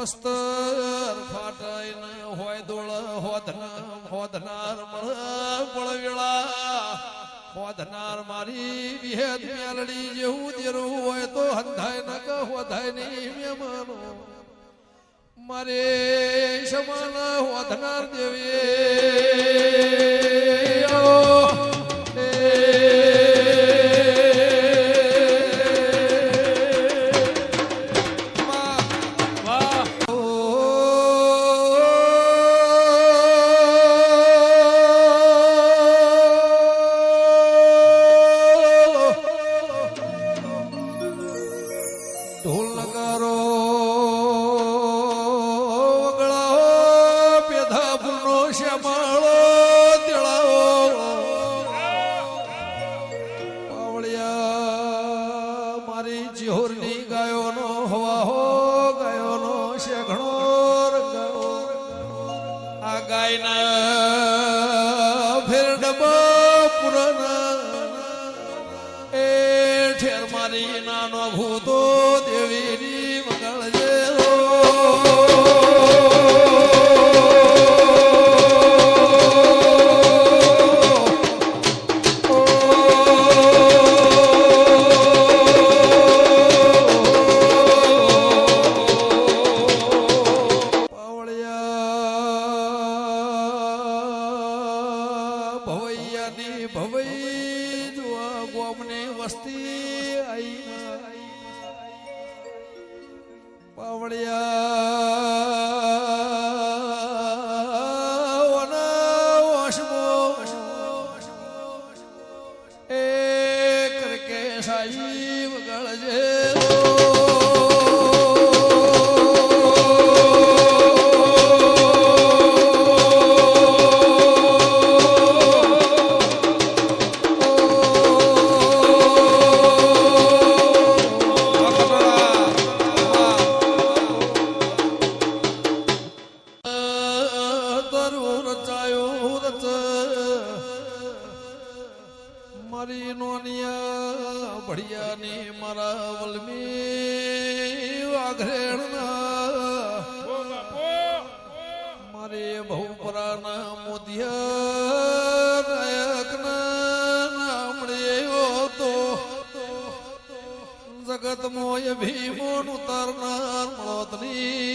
વસ્તર ફાટાઈ હોય દોળ હોધના હોધનાર મળ, પળવેળા, હોધનાર મારી વિહેદ મેલડી જેવું દેરું હોય તો હંધાય ન કે હોધાય નહીં મહેમાનો મારે સમાન હોધનાર દેવી ઠેર મારી નાનો ભૂતો દેવીની વગાડજે ભડિયાની મારા વલમી વાઘરેણના મારે બહુ પરાના મોદિયા નાયકના નામડે તો જગત મોય ભીમોન ઉતારનાર મળોતની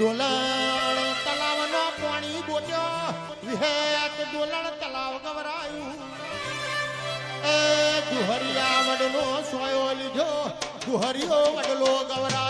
ડોલણ તલાવનો પાણી બોલ્યો વિહેત ડોલણ તલાવ ગવરાયું. એ ગુહરિયા વડલો સોયો લીધો. ગુહરિયો વડલો ગવરાયો.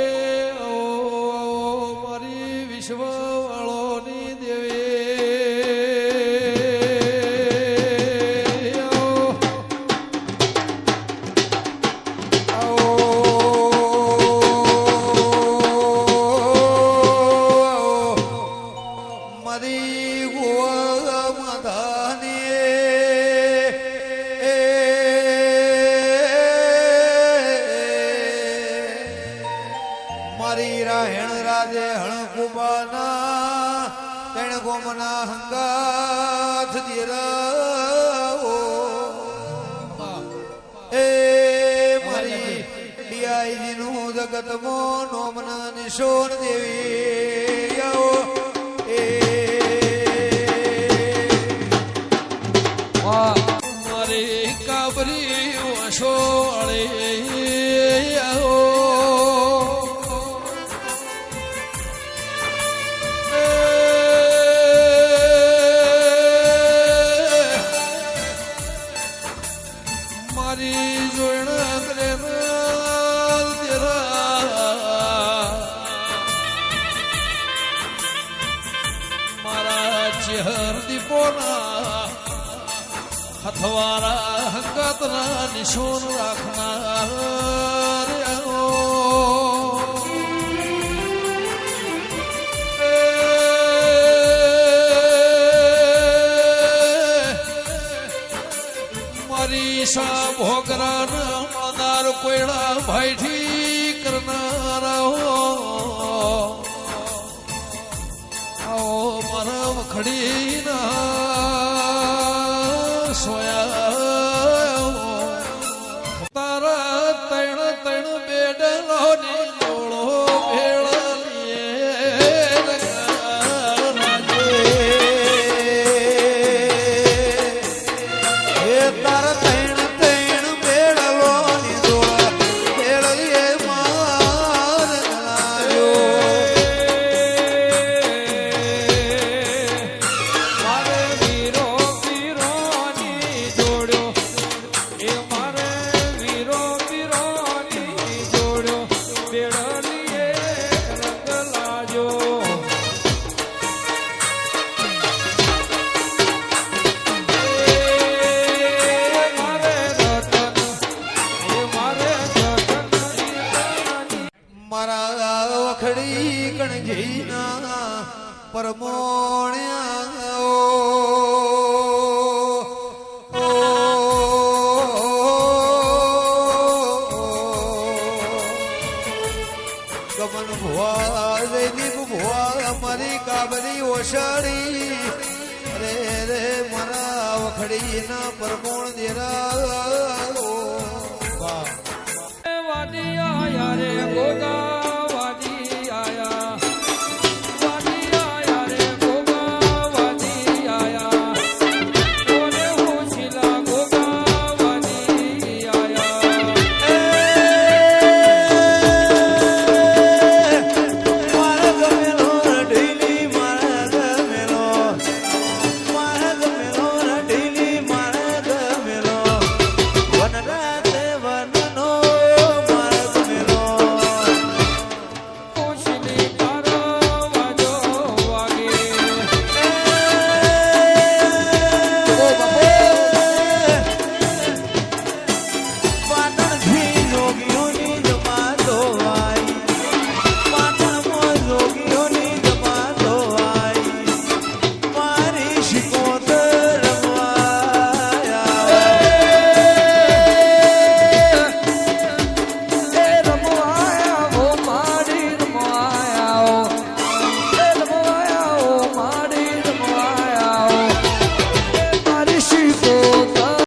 ગોમના હંગાથ દિરાઓ એ મારી ડીઆઈજી નું જગત મો નોમના નિશોર દેવી. આવો. એ. મારી કાબરી વસોળે દીપોના હથવારા, હંગાતના નિશોન રાખનાર મારી સા ભોગરા મનાર કોયડા ભાઈઠી કરનારા હો મારા વખડીના પરમોણ્યા ગમન ભુવા જયદીપ ભુવા મારી કાબરી ઓશાળી રે રે મારા વખડીના પરમોણ દેરા વાદિયા યારે યારે